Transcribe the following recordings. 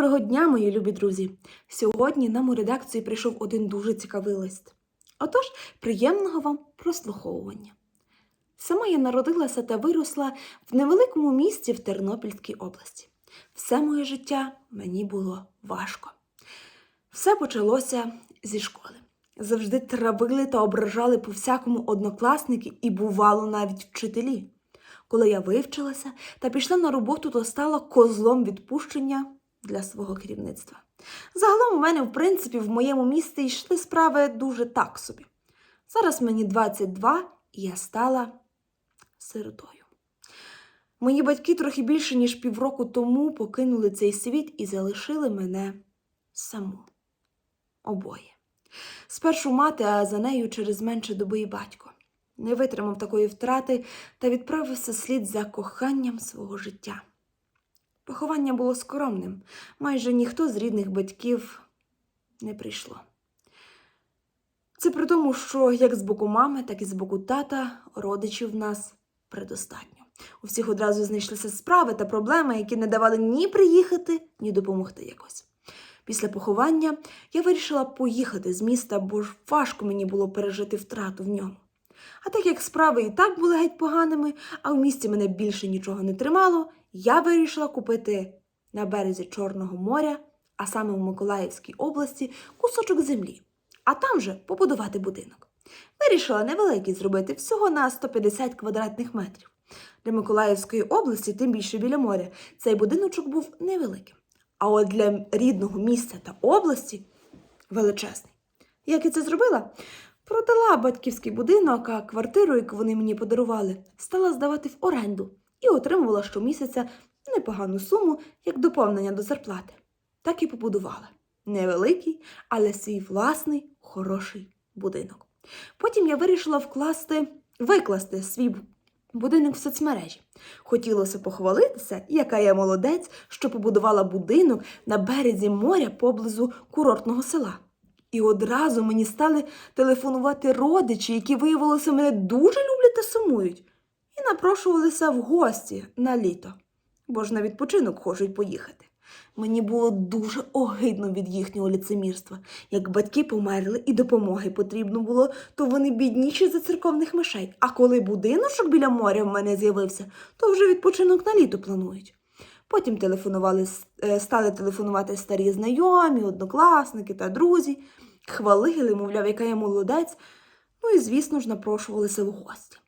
Доброго дня, мої любі друзі! Сьогодні нам у редакції прийшов один дуже цікавий лист. Отож, приємного вам прослуховування. Сама я народилася та виросла в невеликому місті в Тернопільській області. Все моє життя мені було важко. Все почалося зі школи. Завжди травили та ображали по всякому однокласники і бувало навіть вчителі. Коли я вивчилася та пішла на роботу, то стала козлом відпущення для свого керівництва. Загалом у мене, в принципі, в моєму місті йшли справи дуже так собі. Зараз мені 22, і я стала сиротою. Мої батьки трохи більше, ніж півроку тому покинули цей світ і залишили мене саму. Обоє. Спершу мати, а за нею через менше доби і батько. Не витримав такої втрати та відправився слід за коханням свого життя. Поховання було скромним, майже ніхто з рідних батьків не прийшло. Це при тому, що як з боку мами, так і з боку тата родичів в нас предостатньо. У всіх одразу знайшлися справи та проблеми, які не давали ні приїхати, ні допомогти якось. Після поховання я вирішила поїхати з міста, бо ж важко мені було пережити втрату в ньому. А так як справи і так були геть поганими, а в місті мене більше нічого не тримало, я вирішила купити на березі Чорного моря, а саме в Миколаївській області, кусочок землі, а там же побудувати будинок. Вирішила невеликий зробити всього на 150 квадратних метрів. Для Миколаївської області, тим більше біля моря, цей будиночок був невеликим. А от для рідного міста та області величезний. Як я це зробила? Продала батьківський будинок, а квартиру, яку вони мені подарували, стала здавати в оренду і отримувала щомісяця непогану суму як доповнення до зарплати. Так і побудувала. Невеликий, але свій власний хороший будинок. Потім я вирішила вкласти, викласти свій будинок в соцмережі. Хотілося похвалитися, яка я молодець, що побудувала будинок на березі моря поблизу курортного села. І одразу мені стали телефонувати родичі, які виявилося мене дуже люблять та сумують, і напрошувалися в гості на літо, бо ж на відпочинок хочуть поїхати. Мені було дуже огидно від їхнього ліцемірства. Як батьки померли і допомоги потрібно було, то вони бідніші за церковних мишей. А коли будиночок біля моря в мене з'явився, то вже відпочинок на літо планують. Потім телефонували, е, стали телефонувати старі знайомі, однокласники та друзі, хвалили, мовляв, яка я молодець, ну і, звісно ж, напрошувалися в гості.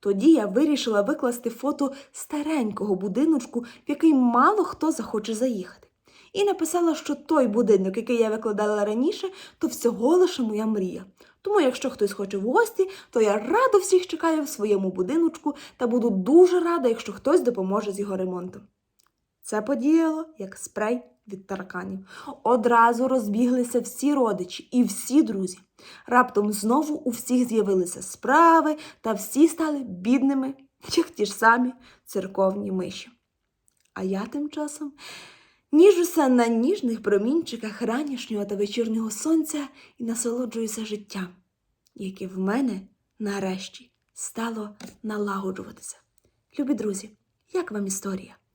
Тоді я вирішила викласти фото старенького будиночку, в який мало хто захоче заїхати. І написала, що той будинок, який я викладала раніше, то всього лише моя мрія. Тому, якщо хтось хоче в гості, то я радо всіх чекаю в своєму будиночку та буду дуже рада, якщо хтось допоможе з його ремонтом. Це подіяло як спрей від тараканів. Одразу розбіглися всі родичі і всі друзі. Раптом знову у всіх з'явилися справи, та всі стали бідними, як ті ж самі церковні миші. А я тим часом ніжуся на ніжних промінчиках ранішнього та вечірнього сонця і насолоджуюся життям, яке в мене нарешті стало налагоджуватися. Любі друзі, як вам історія?